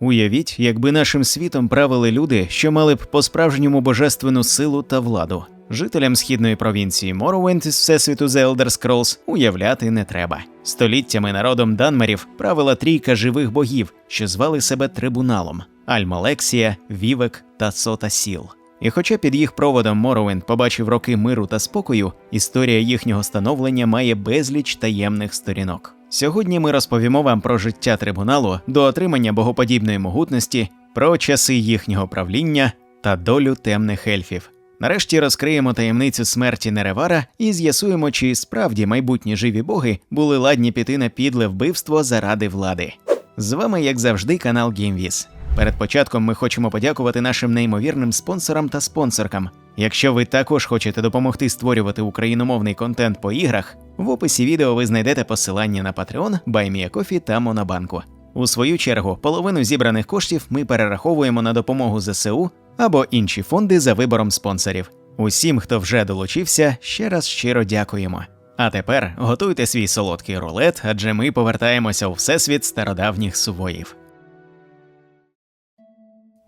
Уявіть, якби нашим світом правили люди, що мали б по-справжньому божественну силу та владу. Жителям східної провінції Моровинд із всесвіту The Elder Scrolls уявляти не треба. Століттями народом Данмерів правила трійка живих богів, що звали себе трибуналом: Альмалексія, Вівек та Сота Сіл. І хоча під їх проводом Моровинд побачив роки миру та спокою, історія їхнього становлення має безліч таємних сторінок. Сьогодні ми розповімо вам про життя трибуналу до отримання богоподібної могутності, про часи їхнього правління та долю темних ельфів. Нарешті розкриємо таємницю смерті Неревара і з'ясуємо, чи справді майбутні живі боги були ладні піти на підле вбивство заради влади. З вами, як завжди, канал GameViz. Перед початком ми хочемо подякувати нашим неймовірним спонсорам та спонсоркам. Якщо ви також хочете допомогти створювати україномовний контент по іграх, в описі відео ви знайдете посилання на Patreon, BuyMeACoffee та Монобанку. У свою чергу, половину зібраних коштів ми перераховуємо на допомогу ЗСУ або інші фонди за вибором спонсорів. Усім, хто вже долучився, ще раз щиро дякуємо. А тепер готуйте свій солодкий рулет, адже ми повертаємося у всесвіт стародавніх сувоїв.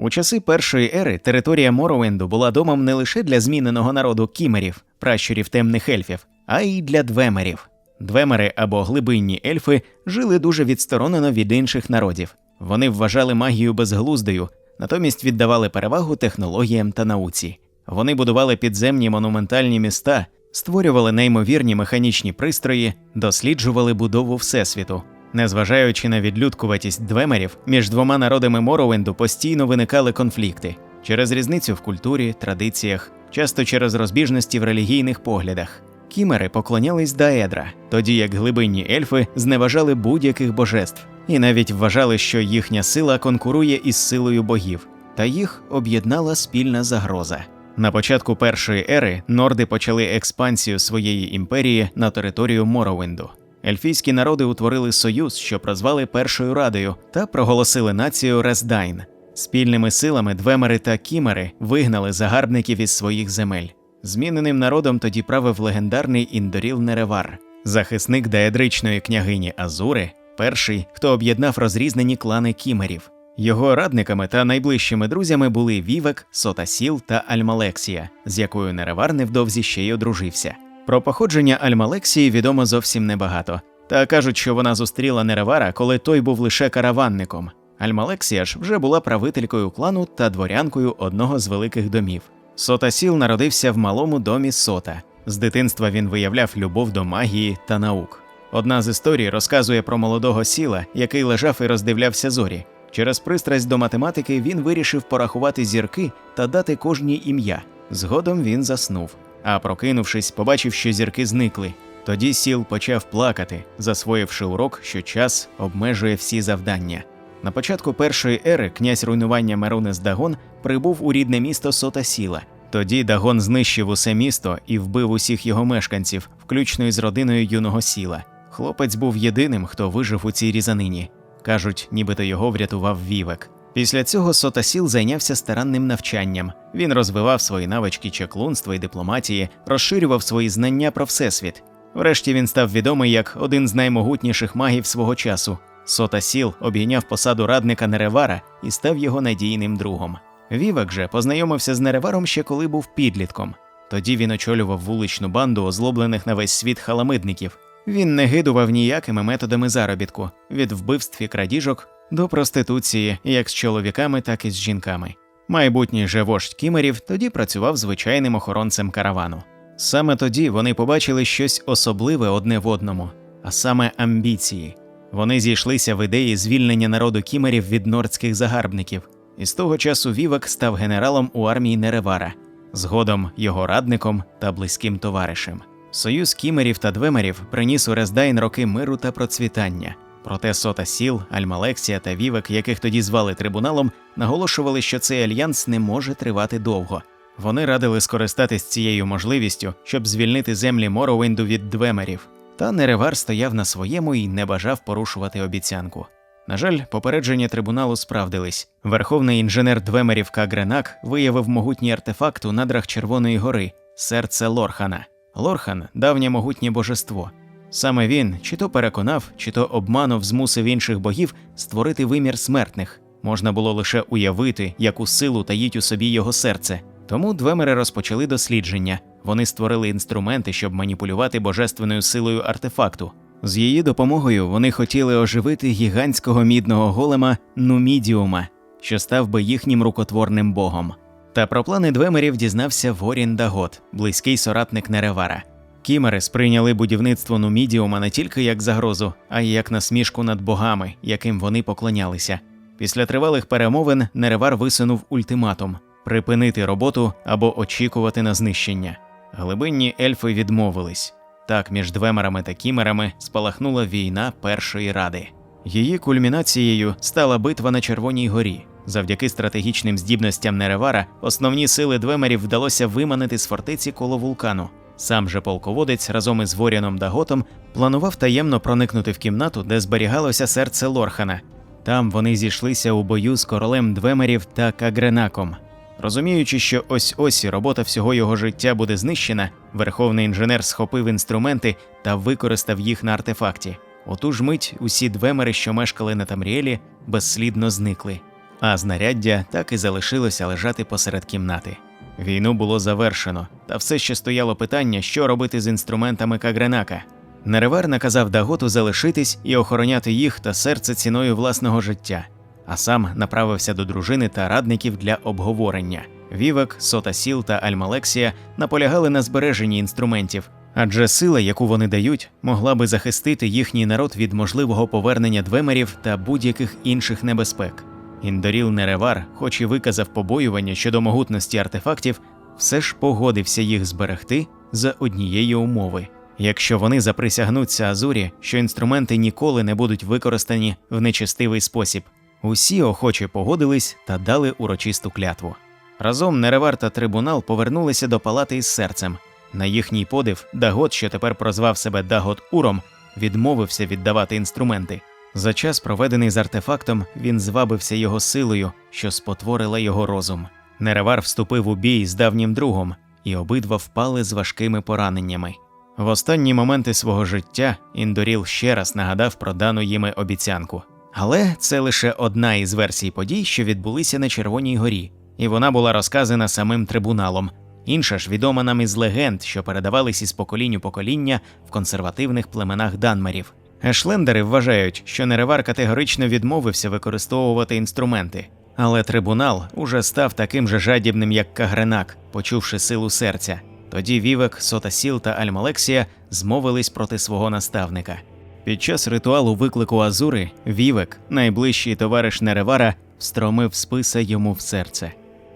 У часи першої ери територія Моровинду була домом не лише для зміненого народу кімерів, пращурів темних ельфів, а й для двемерів. Двемери або глибинні ельфи жили дуже відсторонено від інших народів. Вони вважали магію безглуздою, натомість віддавали перевагу технологіям та науці. Вони будували підземні монументальні міста, створювали неймовірні механічні пристрої, досліджували будову Всесвіту. Незважаючи на відлюдкуватість двемерів, між двома народами Моровинду постійно виникали конфлікти через різницю в культурі, традиціях, часто через розбіжності в релігійних поглядах. Кімери поклонялись Даедра, тоді як глибинні ельфи зневажали будь-яких божеств і навіть вважали, що їхня сила конкурує із силою богів, та їх об'єднала спільна загроза. На початку першої ери норди почали експансію своєї імперії на територію Моровинду. Ельфійські народи утворили союз, що прозвали Першою Радою, та проголосили націю Рездайн. Спільними силами двемери та кімери вигнали загарбників із своїх земель. Зміненим народом тоді правив легендарний індоріл Неревар, захисник даедричної княгині Азури, перший, хто об'єднав розрізнені клани кімерів. Його радниками та найближчими друзями були Вівек, Сотасіл та Альмалексія, з якою Неревар невдовзі ще й одружився. Про походження Альмалексії відомо зовсім небагато. Та кажуть, що вона зустріла Неревара, коли той був лише караванником. Альмалексія ж вже була правителькою клану та дворянкою одного з великих домів. Сотасіл народився в малому домі Сота. З дитинства він виявляв любов до магії та наук. Одна з історій розказує про молодого сіла, який лежав і роздивлявся зорі. Через пристрасть до математики він вирішив порахувати зірки та дати кожній ім'я. Згодом він заснув. А прокинувшись, побачив, що зірки зникли. Тоді сіл почав плакати, засвоївши урок, що час обмежує всі завдання. На початку першої ери князь руйнування Мерунес Дагон прибув у рідне місто Сота Сіла. Тоді Дагон знищив усе місто і вбив усіх його мешканців, включно із родиною юного сіла. Хлопець був єдиним, хто вижив у цій різанині. Кажуть, нібито його врятував вівек. Після цього Сотасіл зайнявся старанним навчанням. Він розвивав свої навички чеклунства і дипломатії, розширював свої знання про всесвіт. Врешті він став відомий як один з наймогутніших магів свого часу. Сотасіл обійняв посаду радника Неревара і став його надійним другом. Вівек же познайомився з Нереваром ще коли був підлітком. Тоді він очолював вуличну банду озлоблених на весь світ халамидників. Він не гидував ніякими методами заробітку від вбивств і крадіжок до проституції як з чоловіками, так і з жінками. Майбутній же вождь кімерів тоді працював звичайним охоронцем каравану. Саме тоді вони побачили щось особливе одне в одному, а саме амбіції. Вони зійшлися в ідеї звільнення народу кімерів від нордських загарбників, і з того часу Вівак став генералом у армії Неревара, згодом його радником та близьким товаришем. Союз кімерів та двемерів приніс у Рездайн роки миру та процвітання. Проте сота сіл, Альмалексія та Вівек, яких тоді звали трибуналом, наголошували, що цей альянс не може тривати довго. Вони радили скористатись цією можливістю, щоб звільнити землі Моровинду від двемерів. Та Неревар стояв на своєму і не бажав порушувати обіцянку. На жаль, попередження трибуналу справдились. Верховний інженер двемерів Кагренак виявив могутній артефакт у надрах Червоної гори серце Лорхана. Лорхан давнє могутнє божество. Саме він чи то переконав, чи то обманув змусив інших богів створити вимір смертних, Можна було лише уявити, яку силу таїть у собі його серце. Тому двемери розпочали дослідження. Вони створили інструменти, щоб маніпулювати божественною силою артефакту. З її допомогою вони хотіли оживити гігантського мідного голема Нумідіума, що став би їхнім рукотворним богом. Та про плани двемерів дізнався Ворін Дагот, близький соратник Неревара. Кімери сприйняли будівництво Нумідіума не тільки як загрозу, а й як насмішку над богами, яким вони поклонялися. Після тривалих перемовин Неревар висунув ультиматум припинити роботу або очікувати на знищення. Глибинні ельфи відмовились. Так, між двемерами та кімерами спалахнула війна Першої ради. Її кульмінацією стала битва на Червоній горі. Завдяки стратегічним здібностям Неревара основні сили двемерів вдалося виманити з фортеці коло вулкану. Сам же полководець разом із Воріном Даготом планував таємно проникнути в кімнату, де зберігалося серце Лорхана. Там вони зійшлися у бою з королем двемерів та Кагренаком. Розуміючи, що ось ось робота всього його життя буде знищена, верховний інженер схопив інструменти та використав їх на артефакті. У ту ж мить усі двемери, що мешкали на Тамріелі, безслідно зникли, а знаряддя так і залишилося лежати посеред кімнати. Війну було завершено, та все ще стояло питання, що робити з інструментами Кагренака. Неревар наказав Даготу залишитись і охороняти їх та серце ціною власного життя, а сам направився до дружини та радників для обговорення. Вівек, Сотасіл та Альмалексія наполягали на збереженні інструментів, адже сила, яку вони дають, могла би захистити їхній народ від можливого повернення двемерів та будь-яких інших небезпек. Індоріл Неревар, хоч і виказав побоювання щодо могутності артефактів, все ж погодився їх зберегти за однієї умови. Якщо вони заприсягнуться Азурі, що інструменти ніколи не будуть використані в нечестивий спосіб, усі охоче погодились та дали урочисту клятву. Разом Неревар та трибунал повернулися до палати із серцем. На їхній подив Дагот, що тепер прозвав себе Дагот Уром, відмовився віддавати інструменти. За час, проведений з артефактом, він звабився його силою, що спотворила його розум. Неревар вступив у бій з давнім другом, і обидва впали з важкими пораненнями. В останні моменти свого життя Індоріл ще раз нагадав про дану їми обіцянку. Але це лише одна із версій подій, що відбулися на Червоній горі, і вона була розказана самим трибуналом. Інша ж відома нам із легенд, що передавались із поколінь у покоління в консервативних племенах данмерів. Ешлендери вважають, що Неревар категорично відмовився використовувати інструменти, але трибунал уже став таким же жадібним, як Кагренак, почувши силу серця. Тоді Вівек, Сотасіл та Альмалексія змовились проти свого наставника. Під час ритуалу виклику Азури Вівек, найближчий товариш Неревара, встромив списа йому в серце,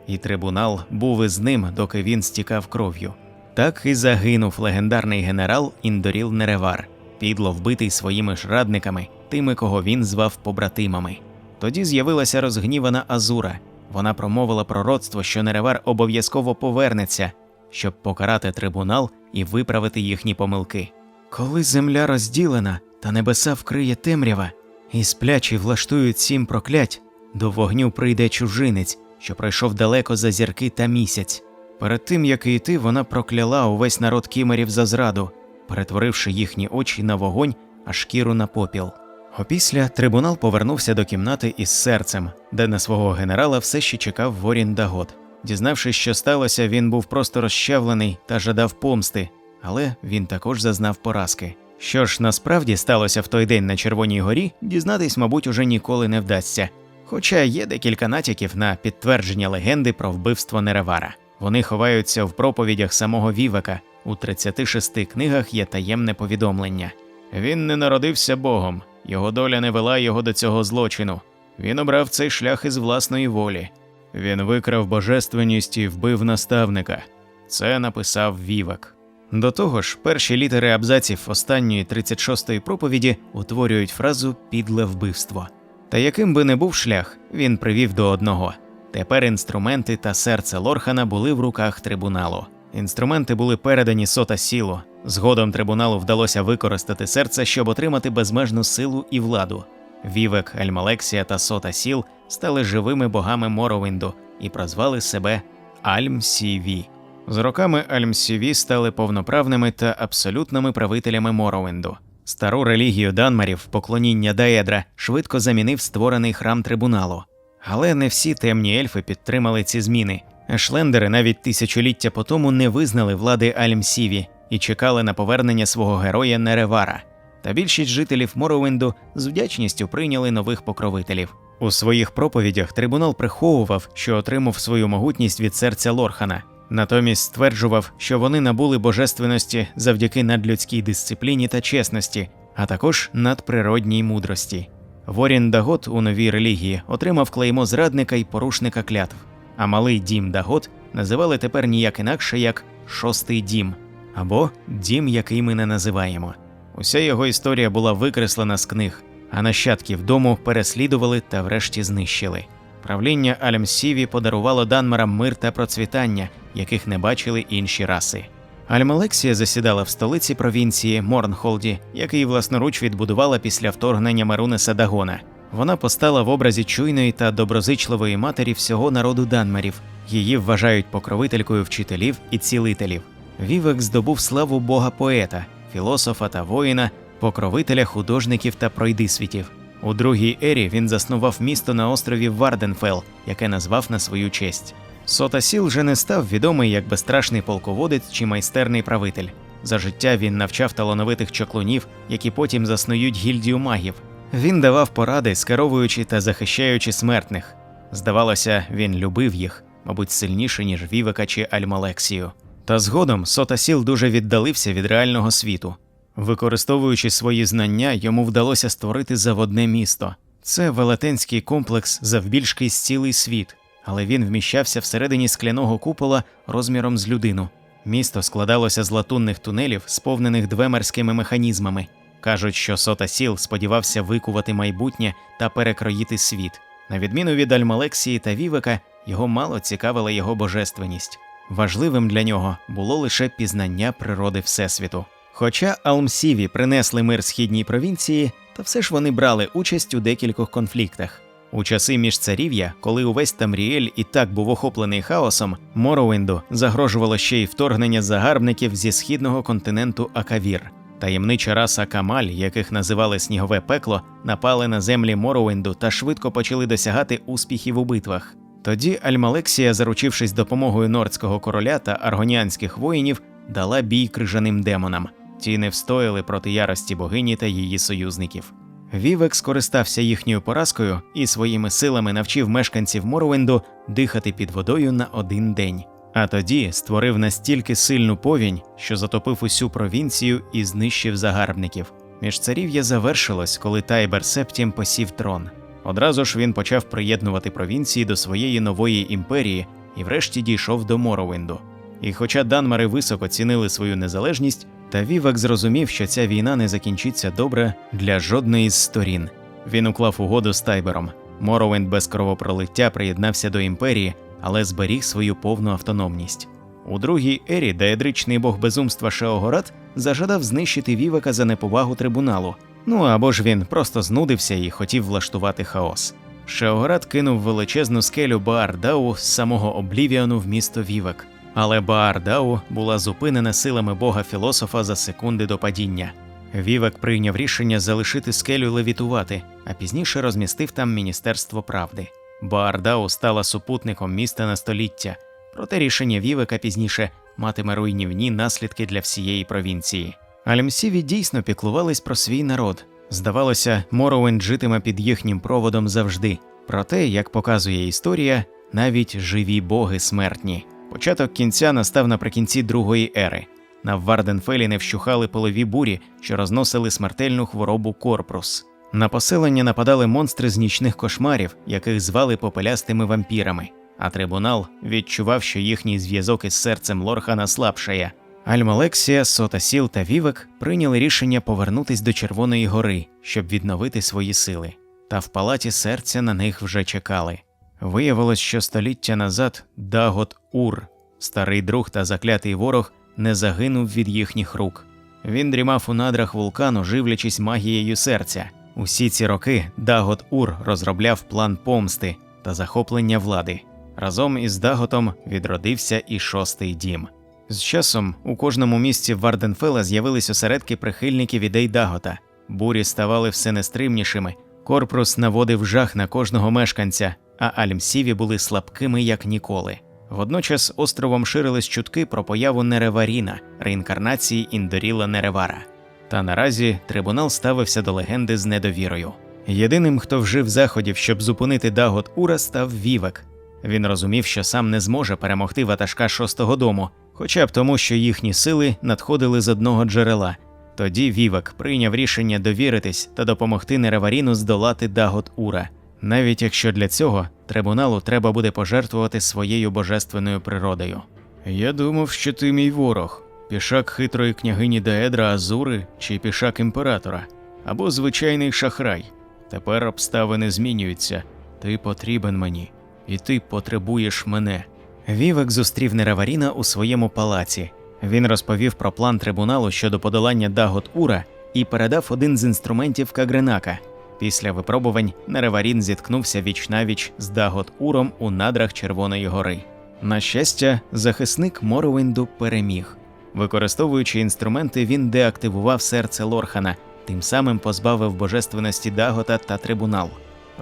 і трибунал був із ним, доки він стікав кров'ю. Так і загинув легендарний генерал Індоріл Неревар, підло вбитий своїми ж радниками, тими, кого він звав побратимами. Тоді з'явилася розгнівана Азура. Вона промовила пророцтво, що Неревар обов'язково повернеться, щоб покарати трибунал і виправити їхні помилки. Коли земля розділена та небеса вкриє темрява, і сплячі влаштують сім проклять, до вогню прийде чужинець, що пройшов далеко за зірки та місяць. Перед тим як йти, вона прокляла увесь народ кімерів за зраду, перетворивши їхні очі на вогонь, а шкіру на попіл. Опісля трибунал повернувся до кімнати із серцем, де на свого генерала все ще чекав Ворін Дагот. Дізнавшись, що сталося, він був просто розчавлений та жадав помсти, але він також зазнав поразки. Що ж насправді сталося в той день на Червоній горі, дізнатись, мабуть, уже ніколи не вдасться. Хоча є декілька натяків на підтвердження легенди про вбивство Неревара. Вони ховаються в проповідях самого Вівека. У 36 книгах є таємне повідомлення. Він не народився Богом, його доля не вела його до цього злочину. Він обрав цей шлях із власної волі. Він викрав божественність і вбив наставника. Це написав Вівек. До того ж, перші літери абзаців останньої 36-ї проповіді утворюють фразу підле вбивство. Та яким би не був шлях, він привів до одного. Тепер інструменти та серце Лорхана були в руках трибуналу. Інструменти були передані сота сілу. Згодом трибуналу вдалося використати серце, щоб отримати безмежну силу і владу. Вівек, Альмалексія та Сота Сіл стали живими богами Моровинду і прозвали себе Альм-Сіві. З роками Альм-Сіві стали повноправними та абсолютними правителями Моровинду. Стару релігію данмарів, поклоніння Даедра, швидко замінив створений храм трибуналу. Але не всі темні ельфи підтримали ці зміни. Ешлендери навіть тисячоліття по тому не визнали влади Альмсіві і чекали на повернення свого героя Неревара. Та більшість жителів Моровинду з вдячністю прийняли нових покровителів. У своїх проповідях трибунал приховував, що отримав свою могутність від серця Лорхана. Натомість стверджував, що вони набули божественності завдяки надлюдській дисципліні та чесності, а також надприродній мудрості. Ворін Дагот у новій релігії отримав клеймо зрадника і порушника клятв, а малий дім Дагот називали тепер ніяк інакше як шостий дім або дім, який ми не називаємо. Уся його історія була викреслена з книг, а нащадків дому переслідували та врешті знищили. Правління Альмсіві подарувало Данмарам мир та процвітання, яких не бачили інші раси. Альмалексія засідала в столиці провінції Морнхолді, який власноруч відбудувала після вторгнення Марунеса Дагона. Вона постала в образі чуйної та доброзичливої матері всього народу Данмарів. Її вважають покровителькою вчителів і цілителів. Вівек здобув славу бога поета, філософа та воїна, покровителя художників та пройдисвітів. У другій ері він заснував місто на острові Варденфел, яке назвав на свою честь. Сотасіл вже не став відомий як безстрашний полководець чи майстерний правитель. За життя він навчав талановитих чоклунів, які потім заснують гільдію магів. Він давав поради, скеровуючи та захищаючи смертних. Здавалося, він любив їх, мабуть, сильніше, ніж Вівека чи Альмалексію. Та згодом Сотасіл дуже віддалився від реального світу. Використовуючи свої знання, йому вдалося створити заводне місто. Це велетенський комплекс завбільшки з цілий світ, але він вміщався всередині скляного купола розміром з людину. Місто складалося з латунних тунелів, сповнених двемерськими механізмами. Кажуть, що Сота Сіл сподівався викувати майбутнє та перекроїти світ. На відміну від Альмалексії та Вівека, його мало цікавила його божественність. Важливим для нього було лише пізнання природи Всесвіту. Хоча Алмсіві принесли мир східній провінції, та все ж вони брали участь у декількох конфліктах. У часи міжцарів'я, коли увесь Тамріель і так був охоплений хаосом, Моровинду загрожувало ще й вторгнення загарбників зі східного континенту Акавір. Таємнича раса Камаль, яких називали снігове пекло, напали на землі Моровинду та швидко почали досягати успіхів у битвах. Тоді Альмалексія, заручившись допомогою нордського короля та аргоніанських воїнів, дала бій крижаним демонам. Ті не встояли проти ярості богині та її союзників. Вівек скористався їхньою поразкою і своїми силами навчив мешканців Моровенду дихати під водою на один день. А тоді створив настільки сильну повінь, що затопив усю провінцію і знищив загарбників. Міжцарів'я завершилось, коли Тайбер Септім посів трон. Одразу ж він почав приєднувати провінції до своєї нової імперії і врешті дійшов до Моровинду. І хоча Данмари високо цінили свою незалежність, та Вівак зрозумів, що ця війна не закінчиться добре для жодної з сторін. Він уклав угоду з Тайбером. Моровинд без кровопролиття приєднався до імперії, але зберіг свою повну автономність. У другій ері деедричний бог безумства Шеогорат зажадав знищити Вівака за неповагу трибуналу. Ну або ж він просто знудився і хотів влаштувати хаос. Шеогорат кинув величезну скелю Баардау з самого Облівіану в місто Вівек. Але Баардау була зупинена силами бога філософа за секунди до падіння. Вівек прийняв рішення залишити скелю левітувати, а пізніше розмістив там Міністерство правди. Баардау стала супутником міста на століття, проте рішення Вівека пізніше матиме руйнівні наслідки для всієї провінції. Альмсіві дійсно піклувались про свій народ. Здавалося, Моровен житиме під їхнім проводом завжди. Проте, як показує історія, навіть живі боги смертні. Початок кінця настав наприкінці другої ери. На Варденфелі не вщухали полові бурі, що розносили смертельну хворобу корпрус. На поселення нападали монстри з нічних кошмарів, яких звали попелястими вампірами. А трибунал відчував, що їхній зв'язок із серцем Лорхана слабшає. Альмалексія, Сотасіл та Вівек прийняли рішення повернутись до Червоної гори, щоб відновити свої сили. Та в палаті серця на них вже чекали. Виявилось, що століття назад Дагот Ур, старий друг та заклятий ворог, не загинув від їхніх рук. Він дрімав у надрах вулкану, живлячись магією серця. Усі ці роки Дагот Ур розробляв план помсти та захоплення влади. Разом із Даготом відродився і шостий дім. З часом у кожному місці Варденфела з'явились осередки прихильників ідей Дагота. Бурі ставали все нестримнішими. Корпус наводив жах на кожного мешканця, а Альмсіві були слабкими як ніколи. Водночас островом ширились чутки про появу Нереваріна, реінкарнації Індоріла Неревара. Та наразі трибунал ставився до легенди з недовірою. Єдиним, хто вжив заходів, щоб зупинити Дагот Ура, став Вівек. Він розумів, що сам не зможе перемогти ватажка шостого дому, хоча б тому, що їхні сили надходили з одного джерела. Тоді Вівек прийняв рішення довіритись та допомогти Нереваріну здолати Дагот Ура, навіть якщо для цього трибуналу треба буде пожертвувати своєю божественною природою. Я думав, що ти мій ворог, пішак хитрої княгині Деедра Азури чи пішак імператора, або звичайний шахрай. Тепер обставини змінюються. Ти потрібен мені, і ти потребуєш мене. Вівек зустрів Нереваріна у своєму палаці. Він розповів про план трибуналу щодо подолання Дагот Ура і передав один з інструментів Кагренака. Після випробувань Нереварін зіткнувся віч-навіч з Дагот Уром у надрах Червоної гори. На щастя, захисник Моровинду переміг. Використовуючи інструменти, він деактивував серце Лорхана, тим самим позбавив божественності Дагота та трибунал.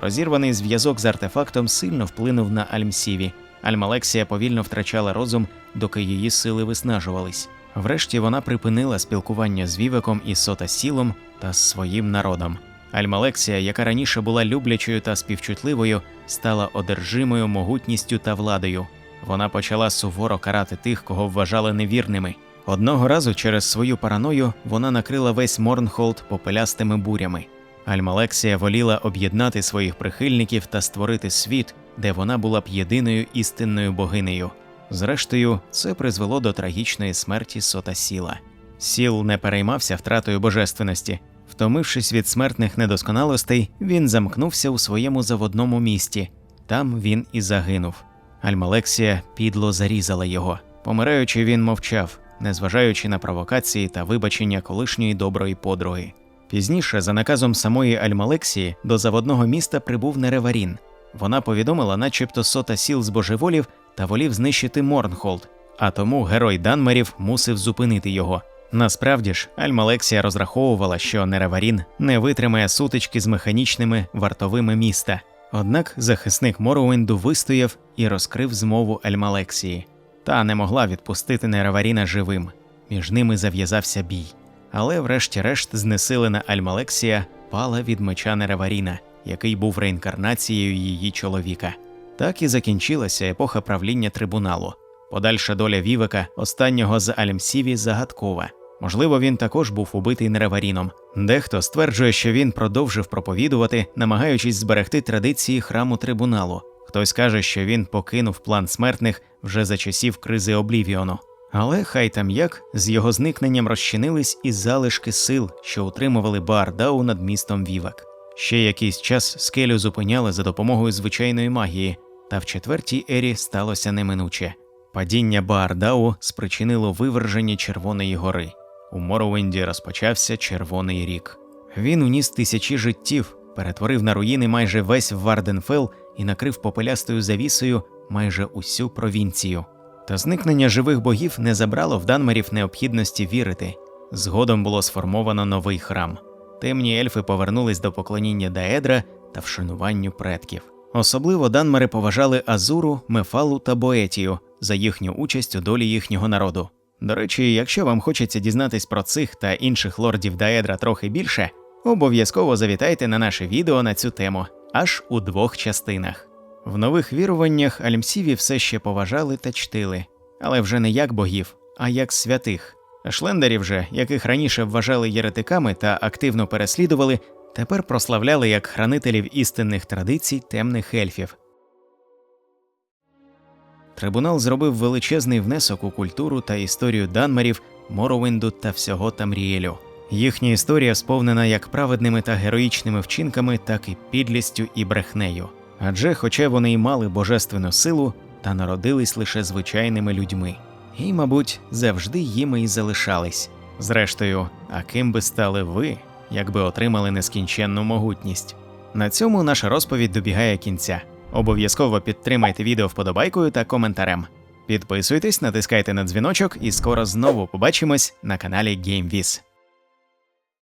Розірваний зв'язок з артефактом сильно вплинув на Альмсіві. Альмалексія повільно втрачала розум, доки її сили виснажувались. Врешті вона припинила спілкування з Вівеком і Сота Сілом та з своїм народом. Альмалексія, яка раніше була люблячою та співчутливою, стала одержимою могутністю та владою. Вона почала суворо карати тих, кого вважали невірними. Одного разу через свою параною вона накрила весь Морнхолд попелястими бурями. Альмалексія воліла об'єднати своїх прихильників та створити світ, де вона була б єдиною істинною богинею. Зрештою, це призвело до трагічної смерті сота сіла. Сіл не переймався втратою божественності. Втомившись від смертних недосконалостей, він замкнувся у своєму заводному місті. Там він і загинув. Альмалексія підло зарізала його. Помираючи, він мовчав, незважаючи на провокації та вибачення колишньої доброї подруги. Пізніше, за наказом самої Альмалексії, до заводного міста прибув Нереварін. Вона повідомила, начебто сота сіл збожеволів та волів знищити Морнхолд, а тому герой Данмерів мусив зупинити його. Насправді ж, Альмалексія розраховувала, що Нереварін не витримає сутички з механічними вартовими міста. Однак захисник Моруенду вистояв і розкрив змову Альмалексії. Та не могла відпустити Нереваріна живим. Між ними зав'язався бій. Але, врешті-решт, знесилена Альмалексія пала від меча Нереваріна, який був реінкарнацією її чоловіка. Так і закінчилася епоха правління трибуналу. Подальша доля Вівека, останнього з Альмсіві, загадкова. Можливо, він також був убитий Нереваріном. Дехто стверджує, що він продовжив проповідувати, намагаючись зберегти традиції храму трибуналу. Хтось каже, що він покинув план смертних вже за часів кризи Облівіону. Але хай там як з його зникненням розчинились і залишки сил, що утримували Баардау над містом Вівак. Ще якийсь час скелю зупиняли за допомогою звичайної магії, та в четвертій ері сталося неминуче. Падіння Баардау спричинило виверження Червоної гори. У Моровинді розпочався Червоний рік. Він уніс тисячі життів, перетворив на руїни майже весь Варденфел і накрив попелястою завісою майже усю провінцію. Та зникнення живих богів не забрало в Данмерів необхідності вірити. Згодом було сформовано новий храм. Темні ельфи повернулись до поклоніння Даедра та вшануванню предків. Особливо Данмери поважали Азуру, Мефалу та Боетію за їхню участь у долі їхнього народу. До речі, якщо вам хочеться дізнатись про цих та інших лордів Даедра трохи більше, обов'язково завітайте на наше відео на цю тему аж у двох частинах. В нових віруваннях Альмсіві все ще поважали та чтили, але вже не як богів, а як святих. Шлендерів же, яких раніше вважали єретиками та активно переслідували, тепер прославляли як хранителів істинних традицій темних ельфів. Трибунал зробив величезний внесок у культуру та історію Данмерів, Моровинду та всього Тамріелю. Їхня історія сповнена як праведними та героїчними вчинками, так і підлістю і брехнею. Адже, хоча вони й мали божественну силу, та народились лише звичайними людьми, і, мабуть, завжди їми й залишались. Зрештою, а ким би стали ви, якби отримали нескінченну могутність? На цьому наша розповідь добігає кінця. Обов'язково підтримайте відео вподобайкою та коментарем. Підписуйтесь, натискайте на дзвіночок, і скоро знову побачимось на каналі GameViz.